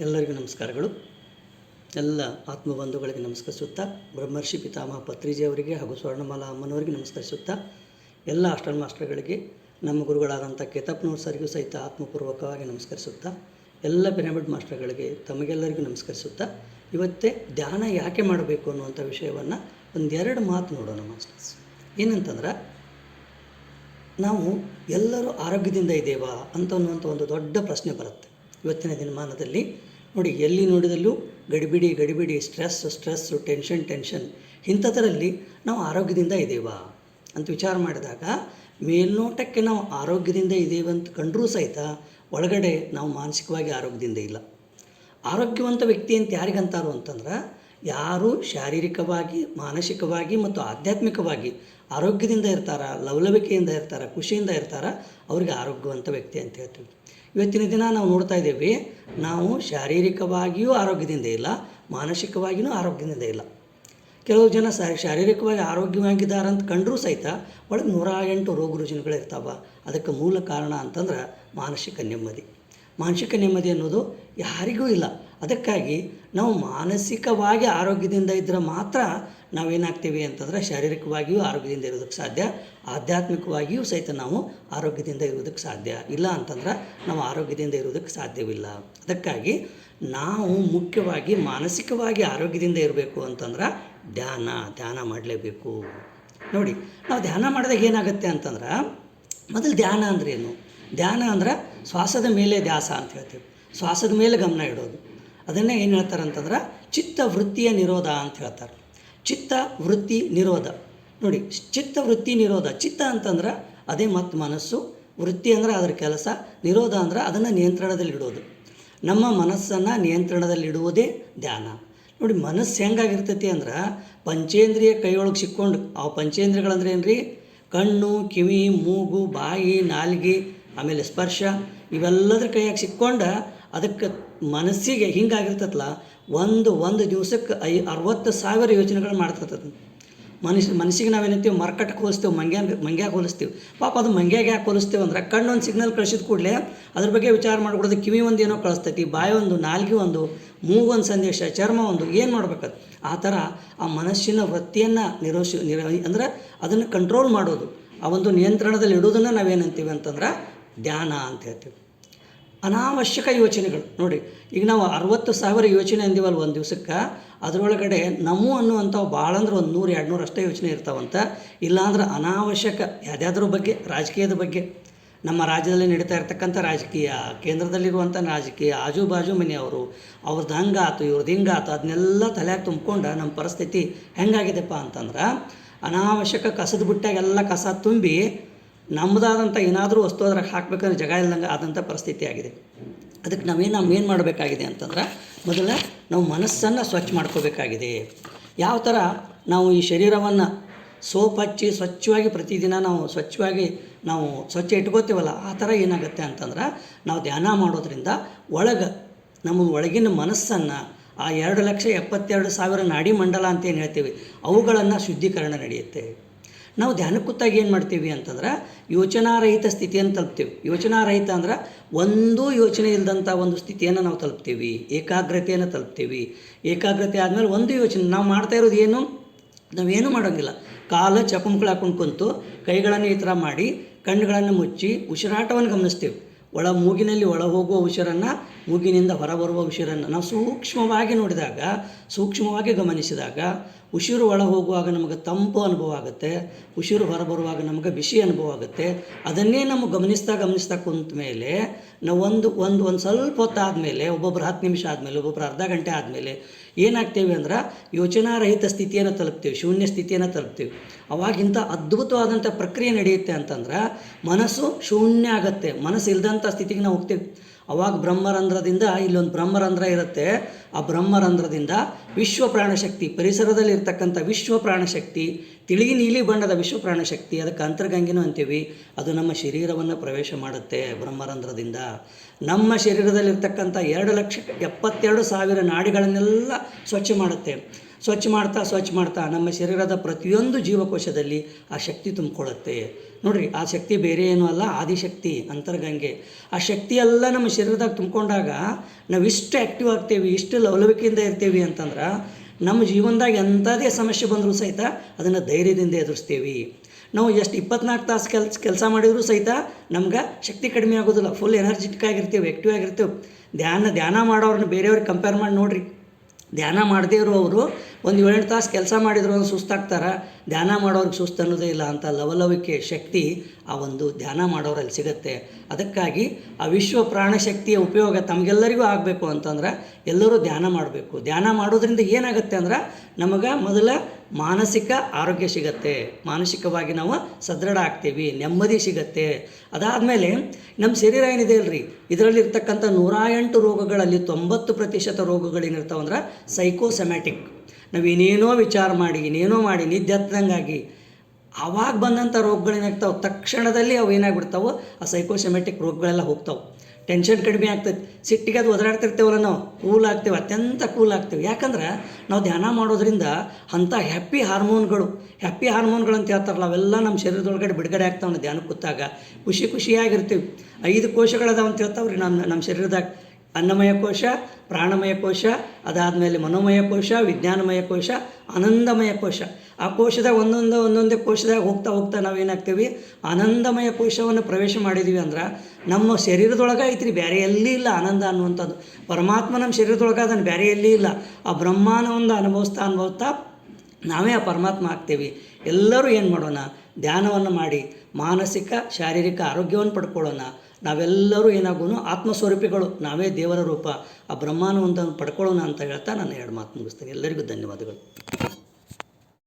ಎಲ್ಲರಿಗೂ ನಮಸ್ಕಾರಗಳು. ಎಲ್ಲ ಆತ್ಮಬಂಧುಗಳಿಗೆ ನಮಸ್ಕರಿಸುತ್ತಾ, ಬ್ರಹ್ಮರ್ಷಿ ಪಿತಾಮಹ ಪತ್ರಿಜಿಯವರಿಗೆ ಹಾಗೂ ಸ್ವರ್ಣಮಾಲಾ ಅಮ್ಮನವರಿಗೆ ನಮಸ್ಕರಿಸುತ್ತಾ, ಎಲ್ಲ ಅಷ್ಟಲ್ ಮಾಸ್ಟರ್ಗಳಿಗೆ, ನಮ್ಮ ಗುರುಗಳಾದಂಥ ಕೇತಪ್ಪನವ್ರ ಸರಿಗೂ ಸಹಿತ ಆತ್ಮಪೂರ್ವಕವಾಗಿ ನಮಸ್ಕರಿಸುತ್ತಾ, ಎಲ್ಲ ಪಿರಮಿಡ್ ಮಾಸ್ಟರ್ಗಳಿಗೆ ತಮಗೆಲ್ಲರಿಗೂ ನಮಸ್ಕರಿಸುತ್ತಾ, ಇವತ್ತೇ ಧ್ಯಾನ ಯಾಕೆ ಮಾಡಬೇಕು ಅನ್ನುವಂಥ ವಿಷಯವನ್ನು ಒಂದೆರಡು ಮಾತು ನೋಡೋಣ ಮಾಸ್ಟರ್ಸ್. ಏನಂತಂದ್ರೆ, ನಾವು ಎಲ್ಲರೂ ಆರೋಗ್ಯದಿಂದ ಇದ್ದೇವಾ ಅಂತ ಅನ್ನುವಂಥ ಒಂದು ದೊಡ್ಡ ಪ್ರಶ್ನೆ ಬರುತ್ತೆ. ಇವತ್ತಿನ ದಿನಮಾನದಲ್ಲಿ ನೋಡಿ, ಎಲ್ಲಿ ನೋಡಿದಲ್ಲೂ ಗಡಿಬಿಡಿ ಗಡಿಬಿಡಿ, ಸ್ಟ್ರೆಸ್ ಸ್ಟ್ರೆಸ್ಸು ಟೆನ್ಷನ್ ಟೆನ್ಷನ್ ಇಂಥದರಲ್ಲಿ ನಾವು ಆರೋಗ್ಯದಿಂದ ಇದ್ದೇವಾ ಅಂತ ವಿಚಾರ ಮಾಡಿದಾಗ ಮೇಲ್ನೋಟಕ್ಕೆ ನಾವು ಆರೋಗ್ಯದಿಂದ ಇದ್ದೇವೆ ಅಂತ ಕಂಡರೂ ಸಹಿತ ಒಳಗಡೆ ನಾವು ಮಾನಸಿಕವಾಗಿ ಆರೋಗ್ಯದಿಂದ ಇಲ್ಲ. ಆರೋಗ್ಯವಂತ ವ್ಯಕ್ತಿ ಅಂತ ಯಾರಿಗಂತಾರು ಅಂತಂದ್ರೆ ಯಾರು ಶಾರೀರಿಕವಾಗಿ, ಮಾನಸಿಕವಾಗಿ ಮತ್ತು ಆಧ್ಯಾತ್ಮಿಕವಾಗಿ ಆರೋಗ್ಯದಿಂದ ಇರ್ತಾರ, ಲವಲವಿಕೆಯಿಂದ ಇರ್ತಾರ, ಖುಷಿಯಿಂದ ಇರ್ತಾರ, ಅವ್ರಿಗೆ ಆರೋಗ್ಯವಂತ ವ್ಯಕ್ತಿ ಅಂತ ಹೇಳ್ತೀವಿ. ಇವತ್ತಿನ ದಿನ ನಾವು ನೋಡ್ತಾ ಇದ್ದೇವೆ, ನಾವು ಶಾರೀರಿಕವಾಗಿಯೂ ಆರೋಗ್ಯದಿಂದ ಇಲ್ಲ, ಮಾನಸಿಕವಾಗಿಯೂ ಆರೋಗ್ಯದಿಂದ ಇಲ್ಲ. ಕೆಲವು ಜನ ಶಾರೀರಿಕವಾಗಿ ಆರೋಗ್ಯವಾಗಿದ್ದಾರೆ ಅಂತ ಕಂಡರೂ ಸಹಿತ ಒಳಗೆ ನೂರ ಎಂಟು ರೋಗ ರುಜಿನಗಳು ಇರ್ತಾವ. ಅದಕ್ಕೆ ಮೂಲ ಕಾರಣ ಅಂತಂದ್ರೆ ಮಾನಸಿಕ ನೆಮ್ಮದಿ. ಮಾನಸಿಕ ನೆಮ್ಮದಿ ಅನ್ನೋದು ಯಾರಿಗೂ ಇಲ್ಲ. ಅದಕ್ಕಾಗಿ ನಾವು ಮಾನಸಿಕವಾಗಿ ಆರೋಗ್ಯದಿಂದ ಇದ್ದರೆ ಮಾತ್ರ ನಾವೇನಾಗ್ತೀವಿ ಅಂತಂದ್ರೆ ಶಾರೀರಿಕವಾಗಿಯೂ ಆರೋಗ್ಯದಿಂದ ಇರೋದಕ್ಕೆ ಸಾಧ್ಯ, ಆಧ್ಯಾತ್ಮಿಕವಾಗಿಯೂ ಸಹಿತ ನಾವು ಆರೋಗ್ಯದಿಂದ ಇರೋದಕ್ಕೆ ಸಾಧ್ಯ. ಇಲ್ಲ ಅಂತಂದ್ರೆ ನಾವು ಆರೋಗ್ಯದಿಂದ ಇರೋದಕ್ಕೆ ಸಾಧ್ಯವಿಲ್ಲ. ಅದಕ್ಕಾಗಿ ನಾವು ಮುಖ್ಯವಾಗಿ ಮಾನಸಿಕವಾಗಿ ಆರೋಗ್ಯದಿಂದ ಇರಬೇಕು ಅಂತಂದ್ರೆ ಧ್ಯಾನ ಧ್ಯಾನ ಮಾಡಲೇಬೇಕು. ನೋಡಿ, ನಾವು ಧ್ಯಾನ ಮಾಡಿದಾಗ ಏನಾಗುತ್ತೆ ಅಂತಂದ್ರೆ ಮೊದಲು ಧ್ಯಾನ ಅಂದ್ರೆ ಏನು? ಧ್ಯಾನ ಅಂದ್ರೆ ಶ್ವಾಸದ ಮೇಲೆ ಧ್ಯಾಸ ಅಂತ ಹೇಳ್ತೀವಿ. ಶ್ವಾಸದ ಮೇಲೆ ಗಮನ ಇಡೋದು. ಅದನ್ನೇ ಏನು ಹೇಳ್ತಾರೆ ಅಂತಂದ್ರೆ ಚಿತ್ತ ವೃತ್ತಿಯ ನಿರೋಧ ಅಂತ ಹೇಳ್ತಾರೆ. ಚಿತ್ತ ವೃತ್ತಿ ನಿರೋಧ. ನೋಡಿ, ಚಿತ್ತ ವೃತ್ತಿ ನಿರೋಧ. ಚಿತ್ತ ಅಂತಂದ್ರೆ ಅದೇ ಮತ್ತು ಮನಸ್ಸು. ವೃತ್ತಿ ಅಂದ್ರೆ ಅದರ ಕೆಲಸ. ನಿರೋಧ ಅಂದ್ರೆ ಅದನ್ನು ನಿಯಂತ್ರಣದಲ್ಲಿಡೋದು ನಮ್ಮ ಮನಸ್ಸನ್ನು ನಿಯಂತ್ರಣದಲ್ಲಿಡುವುದೇ ಧ್ಯಾನ. ನೋಡಿ, ಮನಸ್ಸು ಹೆಂಗಾಗಿರ್ತೈತಿ ಅಂದ್ರೆ ಪಂಚೇಂದ್ರಿಯ ಕೈಯೊಳಗೆ ಸಿಕ್ಕೊಂಡು ಆ ಪಂಚೇಂದ್ರಿಯಗಳಂದ್ರೆ ಏನು ರೀ ಕಣ್ಣು, ಕಿವಿ, ಮೂಗು, ಬಾಯಿ, ನಾಲಿಗೆ, ಆಮೇಲೆ ಸ್ಪರ್ಶ, ಇವೆಲ್ಲದ್ರ ಕೈಯಾಗಿ ಸಿಕ್ಕೊಂಡು ಅದಕ್ಕೆ ಮನಸ್ಸಿಗೆ ಹಿಂಗಾಗಿರ್ತೈತಲ್ಲ, ಒಂದು ಒಂದು ದಿವ್ಸಕ್ಕೆ ಐ, ಅರವತ್ತು ಸಾವಿರ ಯೋಚನೆಗಳು ಮಾಡ್ತಿರ್ತದೆ ಮನುಷ್ಯ ಮನಸ್ಸಿಗೆ ನಾವೇನಂತೀವಿ ಮರ್ಕಟ್ಟಕ್ಕೆ ಹೋಲಿಸ್ತೇವೆ ಮಂಗ್ಯ ಮಂಗ್ಯಾಗ ಹೋಲಿಸ್ತೀವಿ. ಪಾಪ ಅದು ಮಂಗ್ಯಾಗ ಯಾಕೆ ಹೋಲಿಸ್ತೇವೆ ಅಂದ್ರೆ, ಕಣ್ಣೊಂದು ಸಿಗ್ನಲ್ ಕಳಿಸಿದ ಕೂಡಲೇ ಅದ್ರ ಬಗ್ಗೆ ವಿಚಾರ ಮಾಡಿಕೊಡೋದು ಕಿವಿ ಒಂದು ಏನೋ ಕಳಿಸ್ತೈತಿ, ಬಾಯಿ ಒಂದು, ನಾಲ್ಗೆ ಒಂದು ಮೂಗೊಂದು ಸಂದೇಶ, ಚರ್ಮ ಒಂದು, ಏನು ಮಾಡ್ಬೇಕದು? ಆ ಥರ ಆ ಮನಸ್ಸಿನ ವೃತ್ತಿಯನ್ನು ನಿರೋಸ ನಿರ, ಅಂದ್ರೆ ಅದನ್ನು ಕಂಟ್ರೋಲ್ ಮಾಡೋದು. ಆ ಒಂದು ನಿಯಂತ್ರಣದಲ್ಲಿ ಇಡೋದನ್ನು ನಾವೇನಂತೀವಿ ಅಂತಂದ್ರೆ, ಧ್ಯಾನ ಅಂತ ಹೇಳ್ತೀವಿ. ಅನಾವಶ್ಯಕ ಯೋಚನೆಗಳು. ನೋಡಿ, ಈಗ ನಾವು ಅರವತ್ತು ಸಾವಿರ ಯೋಚನೆ ಅಂದಿವಲ್ಲ ಒಂದು ದಿವ್ಸಕ್ಕೆ? ಅದರೊಳಗಡೆ ನಮ್ಮ ಅನ್ನುವಂಥವು ಭಾಳ ಅಂದ್ರೆ ಒಂದು ನೂರು ಎರಡು ನೂರು ಅಷ್ಟೇ ಯೋಚನೆ ಇರ್ತಾವಂತ. ಇಲ್ಲಾಂದ್ರೆ ಅನಾವಶ್ಯಕ ಯಾವುದಾದ್ರ ಬಗ್ಗೆ? ರಾಜಕೀಯದ ಬಗ್ಗೆ. ನಮ್ಮ ರಾಜ್ಯದಲ್ಲಿ ನಡೀತಾ ಇರ್ತಕ್ಕಂಥ ರಾಜಕೀಯ, ಕೇಂದ್ರದಲ್ಲಿರುವಂಥ ರಾಜಕೀಯ ಆಜು ಬಾಜು ಮನೆಯವರು ಅವ್ರದ್ದು ಹಂಗಾತು ಇವ್ರದ್ದು ಹಿಂಗಾತು ಅದನ್ನೆಲ್ಲ ತಲೆಯಾಗ ತುಂಬ್ಕೊಂಡು ನಮ್ಮ ಪರಿಸ್ಥಿತಿ ಹೆಂಗಾಗಿದೆಪ್ಪ ಅಂತಂದ್ರೆ, ಅನಾವಶ್ಯಕ ಕಸದ ಬುಟ್ಟಾಗೆಲ್ಲ ಕಸ ತುಂಬಿ ನಮ್ಮದಾದಂಥ ಏನಾದರೂ ವಸ್ತು ಅದ್ರಾಗ ಹಾಕ್ಬೇಕಂದ್ರೆ ಜಗ ಇಲ್ಲದಂಗೆ ಆದಂಥ ಪರಿಸ್ಥಿತಿ ಆಗಿದೆ. ಅದಕ್ಕೆ ನಾವೇನು, ನಾವು ಏನು ಮಾಡಬೇಕಾಗಿದೆ ಅಂತಂದ್ರೆ ಮೊದಲ ನಾವು ಮನಸ್ಸನ್ನು ಸ್ವಚ್ಛ ಮಾಡ್ಕೋಬೇಕಾಗಿದೆ. ಯಾವ ಥರ ನಾವು ಈ ಶರೀರವನ್ನು ಸೋಪ್ ಹಚ್ಚಿ ಸ್ವಚ್ಛವಾಗಿ ಪ್ರತಿದಿನ ನಾವು ಸ್ವಚ್ಛವಾಗಿ ನಾವು ಸ್ವಚ್ಛ ಇಟ್ಕೋತೀವಲ್ಲ, ಆ ಥರ ಏನಾಗುತ್ತೆ ಅಂತಂದ್ರೆ ನಾವು ಧ್ಯಾನ ಮಾಡೋದ್ರಿಂದ ಒಳಗೆ ನಮ್ಮ ಒಳಗಿನ ಮನಸ್ಸನ್ನು ಆ ಎರಡು ಲಕ್ಷ ಎಪ್ಪತ್ತೆರಡು ಸಾವಿರ ನಾಡಿ ಮಂಡಲ ಅಂತ ಏನು ಹೇಳ್ತೀವಿ, ಅವುಗಳನ್ನು ಶುದ್ಧೀಕರಣ ನಡೆಯುತ್ತೆ. ನಾವು ಧ್ಯಾನಕ್ಕೆ ಕೂತಾಗ ಏನು ಮಾಡ್ತೀವಿ ಅಂತಂದ್ರೆ ಯೋಚನಾರಹಿತ ಸ್ಥಿತಿಯನ್ನು ತಲುಪ್ತೀವಿ. ಯೋಚನಾರಹಿತ ಅಂದ್ರೆ ಒಂದೂ ಯೋಚನೆ ಇಲ್ಲದಂಥ ಒಂದು ಸ್ಥಿತಿಯನ್ನು ನಾವು ತಲುಪ್ತೀವಿ. ಏಕಾಗ್ರತೆಯನ್ನು ತಲುಪ್ತೀವಿ. ಏಕಾಗ್ರತೆ ಆದಮೇಲೆ ಒಂದು ಯೋಚನೆ, ನಾವು ಮಾಡ್ತಾ ಇರೋದು ಏನು? ನಾವೇನು ಮಾಡೋಂಗಿಲ್ಲ. ಕಾಲ ಚಪಮುಕ್ಳು ಹಾಕೊಂಡು ಕುಂತು ಕೈಗಳನ್ನು ಈ ಥರ ಮಾಡಿ, ಕಣ್ಣುಗಳನ್ನು ಮುಚ್ಚಿ, ಉಸಿರಾಟವನ್ನು ಗಮನಿಸ್ತೀವಿ. ಒಳ ಮೂಗಿನಲ್ಲಿ ಒಳ ಹೋಗುವ ಉಸಿರನ್ನು ಮೂಗಿನಿಂದ ಹೊರಬರುವ ಉಸಿರನ್ನು ನಾವು ಸೂಕ್ಷ್ಮವಾಗಿ ನೋಡಿದಾಗ, ಸೂಕ್ಷ್ಮವಾಗಿ ಗಮನಿಸಿದಾಗ ಉಸಿರು ಒಳ ಹೋಗುವಾಗ ನಮಗೆ ತಂಪು ಅನುಭವ ಆಗುತ್ತೆ, ಉಸಿರು ಹೊರಬರುವಾಗ ನಮಗೆ ಬಿಸಿ ಅನುಭವ ಆಗುತ್ತೆ. ಅದನ್ನೇ ನಮಗೆ ಗಮನಿಸ್ತಾ ಗಮನಿಸ್ತಾ ಕುಂತ ಮೇಲೆ, ನಾವು ಒಂದು ಒಂದು ಒಂದು ಸ್ವಲ್ಪ ಹೊತ್ತಾದಮೇಲೆ, ಒಬ್ಬೊಬ್ರು ಹತ್ತು ನಿಮಿಷ ಆದಮೇಲೆ ಒಬ್ಬೊಬ್ಬರು ಅರ್ಧ ಗಂಟೆ ಆದಮೇಲೆ ಏನಾಗ್ತೇವೆ ಅಂದ್ರೆ ಯೋಚನಾರಹಿತ ಸ್ಥಿತಿಯನ್ನು ತಲುಪ್ತೀವಿ, ಶೂನ್ಯ ಸ್ಥಿತಿಯನ್ನು ತಲುಪ್ತೀವಿ. ಅವಾಗಿಂತ ಅದ್ಭುತವಾದಂಥ ಪ್ರಕ್ರಿಯೆ ನಡೆಯುತ್ತೆ ಅಂತಂದ್ರೆ ಮನಸ್ಸು ಶೂನ್ಯ ಆಗುತ್ತೆ, ಮನಸ್ಸು ಇಲ್ಲದಂಥ ಸ್ಥಿತಿಗೆ ನಾವು ಹೋಗ್ತೀವಿ. ಅವಾಗ ಬ್ರಹ್ಮರಂಧ್ರದಿಂದ ಇಲ್ಲೊಂದು ಬ್ರಹ್ಮರಂಧ್ರ ಇರುತ್ತೆ. ಆ ಬ್ರಹ್ಮರಂಧ್ರದಿಂದ ವಿಶ್ವ ಪ್ರಾಣಶಕ್ತಿ, ಪರಿಸರದಲ್ಲಿ ಇರ್ತಕ್ಕಂಥ ವಿಶ್ವ ಪ್ರಾಣಶಕ್ತಿ ತಿಳಿ ನೀಲಿ ಬಣ್ಣದ ವಿಶ್ವ ಪ್ರಾಣಶಕ್ತಿ, ಅದಕ್ಕೆ ಅಂತರ್ಗಂಗೆನೂ ಅಂತೀವಿ. ಅದು ನಮ್ಮ ಶರೀರವನ್ನು ಪ್ರವೇಶ ಮಾಡುತ್ತೆ ಬ್ರಹ್ಮರಂಧ್ರದಿಂದ. ನಮ್ಮ ಶರೀರದಲ್ಲಿರ್ತಕ್ಕಂಥ ಎರಡು ಲಕ್ಷ ಎಪ್ಪತ್ತೆರಡು ಸಾವಿರ ನಾಡಿಗಳನ್ನೆಲ್ಲ ಸ್ವಚ್ಛ ಮಾಡುತ್ತೆ. ಸ್ವಚ್ಛ ಮಾಡ್ತಾ ಸ್ವಚ್ಛ ಮಾಡ್ತಾ ನಮ್ಮ ಶರೀರದ ಪ್ರತಿಯೊಂದು ಜೀವಕೋಶದಲ್ಲಿ ಆ ಶಕ್ತಿ ತುಂಬಿಕೊಳ್ಳುತ್ತೆ. ನೋಡ್ರಿ, ಆ ಶಕ್ತಿ ಬೇರೆ ಏನೂ ಅಲ್ಲ, ಆದಿಶಕ್ತಿ, ಅಂತರ್ಗಂಗೆ. ಆ ಶಕ್ತಿ ಎಲ್ಲ ನಮ್ಮ ಶರೀರದಾಗ ತುಂಬಿಕೊಂಡಾಗ ನಾವು ಇಷ್ಟು ಆ್ಯಕ್ಟಿವ್ ಆಗ್ತೇವೆ, ಇಷ್ಟು ಲವಲವಿಕೆಯಿಂದ ಇರ್ತೀವಿ ಅಂತಂದ್ರೆ ನಮ್ಮ ಜೀವನದಾಗ ಎಂಥದೇ ಸಮಸ್ಯೆ ಬಂದರೂ ಸಹಿತ ಅದನ್ನು ಧೈರ್ಯದಿಂದ ಎದುರಿಸ್ತೀವಿ. ನಾವು ಎಷ್ಟು ಇಪ್ಪತ್ನಾಲ್ಕು ತಾಸು ಕೆಲ್ಸ, ಕೆಲಸ ಮಾಡಿದರೂ ಸಹಿತ ನಮ್ಗೆ ಶಕ್ತಿ ಕಡಿಮೆ ಆಗೋದಿಲ್ಲ ಫುಲ್ ಎನರ್ಜೆಟಿಕ್ ಆಗಿರ್ತೀವಿ ಆ್ಯಕ್ಟಿವ್ ಆಗಿರ್ತೀವಿ. ಧ್ಯಾನ ಧ್ಯಾನ ಮಾಡೋರನ್ನ ಬೇರೆಯವ್ರಿಗೆ ಕಂಪೇರ್ ಮಾಡಿ ನೋಡಿರಿ. ಧ್ಯಾನ ಮಾಡದೇ ಇರೋವರು ಒಂದು ಏಳೆಂಟು ತಾಸು ಕೆಲಸ ಮಾಡಿದ್ರು ಒಂದು ಸುಸ್ತಾಗ್ತಾರೆ. ಧ್ಯಾನ ಮಾಡೋರಿಗೆ ಸುಸ್ತು ಅನ್ನೋದೇ ಇಲ್ಲ ಅಂತ ಲವಲವಿಕೆ ಶಕ್ತಿ ಆ ಒಂದು ಧ್ಯಾನ ಮಾಡೋರಲ್ಲಿ ಸಿಗುತ್ತೆ. ಅದಕ್ಕಾಗಿ ಆ ವಿಶ್ವ ಪ್ರಾಣಶಕ್ತಿಯ ಉಪಯೋಗ ತಮಗೆಲ್ಲರಿಗೂ ಆಗಬೇಕು ಅಂತಂದ್ರೆ ಎಲ್ಲರೂ ಧ್ಯಾನ ಮಾಡಬೇಕು. ಧ್ಯಾನ ಮಾಡೋದ್ರಿಂದ ಏನಾಗುತ್ತೆ ಅಂದ್ರೆ ನಮಗೆ ಮೊದಲ ಮಾನಸಿಕ ಆರೋಗ್ಯ ಸಿಗತ್ತೆ. ಮಾನಸಿಕವಾಗಿ ನಾವು ಸದೃಢ ಆಗ್ತೀವಿ, ನೆಮ್ಮದಿ ಸಿಗತ್ತೆ. ಅದಾದಮೇಲೆ ನಮ್ಮ ಶರೀರ ಏನಿದೆ ಅಲ್ರಿ? ಇದರಲ್ಲಿ ಇರ್ತಕ್ಕಂಥ ನೂರ ಎಂಟು ರೋಗಗಳಲ್ಲಿ ತೊಂಬತ್ತು ಪ್ರತಿಶತ ರೋಗಗಳೇನಿರ್ತಾವಂದ್ರೆ ಸೈಕೋಸೆಮ್ಯಾಟಿಕ್ ನಾವು ಏನೇನೋ ವಿಚಾರ ಮಾಡಿ, ಏನೇನೋ ಮಾಡಿ, ನಿದ್ದೆ ಹತ್ತದಂಗಾಗಿ ಆವಾಗ ಬಂದಂಥ ರೋಗಗಳೇನಾಗ್ತಾವೆ? ತಕ್ಷಣದಲ್ಲಿ ಅವು ಏನಾಗ್ಬಿಡ್ತಾವೆ, ಆ ಸೈಕೋಸೆಮೆಟಿಕ್ ರೋಗಗಳೆಲ್ಲ ಹೋಗ್ತಾವೆ. ಟೆನ್ಷನ್ ಕಡಿಮೆ ಆಗ್ತೈತಿ ಸಿಟ್ಟಿಗೆ ಅದು ಒದರಾಡ್ತಿರ್ತೇವಲ್ಲ ನಾವು ಕೂಲ್ ಆಗ್ತೇವೆ, ಅತ್ಯಂತ ಕೂಲ್ ಆಗ್ತೇವೆ. ಯಾಕಂದ್ರೆ ನಾವು ಧ್ಯಾನ ಮಾಡೋದ್ರಿಂದ ಅಂಥ ಹ್ಯಾಪಿ ಹಾರ್ಮೋನ್ಗಳು ಹ್ಯಾಪಿ ಹಾರ್ಮೋನ್ಗಳು ಅಂತ ಹೇಳ್ತಾರಲ್ಲ, ಅವೆಲ್ಲ ನಮ್ಮ ಶರೀರದೊಳಗಡೆ ಬಿಡುಗಡೆ ಆಗ್ತಾವೆ ಧ್ಯಾನಕ್ಕೆ ಕೂತಾಗ. ಖುಷಿ ಖುಷಿಯಾಗಿರ್ತೀವಿ. ಐದು ಕೋಶಗಳದಾವ ಅಂತ ಹೇಳ್ತಾವ್ರಿ ನಮ್ಮ ನಮ್ಮ ಶರೀರದಾಗ. ಅನ್ನಮಯ ಕೋಶ, ಪ್ರಾಣಮಯ ಕೋಶ, ಅದಾದಮೇಲೆ ಮನೋಮಯ ಕೋಶ, ವಿಜ್ಞಾನಮಯ ಕೋಶ, ಆನಂದಮಯ ಕೋಶ. ಆ ಕೋಶದಾಗ ಒಂದೊಂದು ಒಂದೊಂದೇ ಕೋಶದಾಗ ಹೋಗ್ತಾ ಹೋಗ್ತಾ ನಾವೇನಾಗ್ತೀವಿ? ಆನಂದಮಯ ಕೋಶವನ್ನು ಪ್ರವೇಶ ಮಾಡಿದ್ದೀವಿ ಅಂದ್ರೆ ನಮ್ಮ ಶರೀರದೊಳಗೆ ಐತ್ರಿ ಬೇರೆ ಎಲ್ಲಿ ಇಲ್ಲ ಆನಂದ ಅನ್ನುವಂಥದ್ದು. ಪರಮಾತ್ಮ ನಮ್ಮ ಶರೀರದೊಳಗೆ ಅದನ್ನು ಬೇರೆ ಎಲ್ಲಿ ಇಲ್ಲ. ಆ ಬ್ರಹ್ಮಾನ ಒಂದು ಅನುಭವಿಸ್ತಾ ಅನುಭವಿಸ್ತಾ ನಾವೇ ಆ ಪರಮಾತ್ಮ ಆಗ್ತೇವೆ. ಎಲ್ಲರೂ ಏನು ಮಾಡೋಣ? ಧ್ಯಾನವನ್ನು ಮಾಡಿ, ಮಾನಸಿಕ, ಶಾರೀರಿಕ ಆರೋಗ್ಯವನ್ನು ಪಡ್ಕೊಳ್ಳೋಣ. ನಾವೆಲ್ಲರೂ ಏನಾಗೋನು? ಆತ್ಮಸ್ವರೂಪಿಗಳು. ನಾವೇ ದೇವರ ರೂಪ. ಆ ಬ್ರಹ್ಮಾನವನ್ನು ಪಡ್ಕೊಳ್ಳೋಣ ಅಂತ ಹೇಳ್ತಾ ನಾನು ಎರಡು ಮಾತು ಮುಗಿಸ್ತೀನಿ. ಎಲ್ಲರಿಗೂ ಧನ್ಯವಾದಗಳು.